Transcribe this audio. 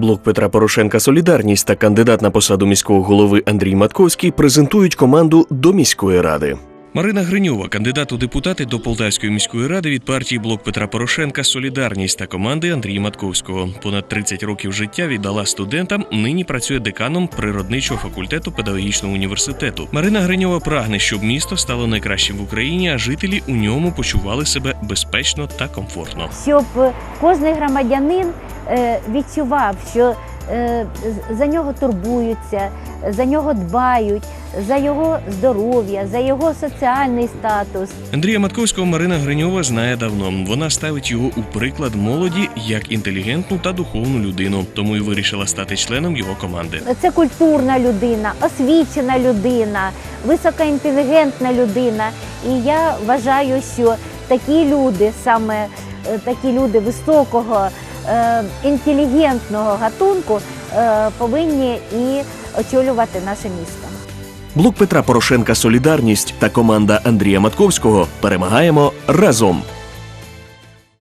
Блок Петра Порошенка Солідарність та кандидат на посаду міського голови Андрій Матковський презентують команду до міської ради. Марина Гриньова, кандидат у депутати до Полтавської міської ради від партії Блок Петра Порошенка Солідарність та команди Андрія Матковського. Понад 30 років життя віддала студентам. Нині працює деканом природничого факультету педагогічного університету. Марина Гриньова прагне, щоб місто стало найкращим в Україні, а жителі у ньому почували себе безпечно та комфортно. щоб кожен громадянин відчував, що е, за нього турбуються, за нього дбають, за його здоров'я, за його соціальний статус. Андрія Матковського Марина Гриньова знає давно. Вона ставить його у приклад молоді як інтелігентну та духовну людину, тому й вирішила стати членом його команди. Це культурна людина, освічена людина, високоінтелігентна людина. І я вважаю, що такі люди, саме е, такі люди високого е, інтелігентного гатунку, е, повинні і очолювати наше місто. Блок Петра Порошенка Солідарність та команда Андрія Матковського перемагаємо разом.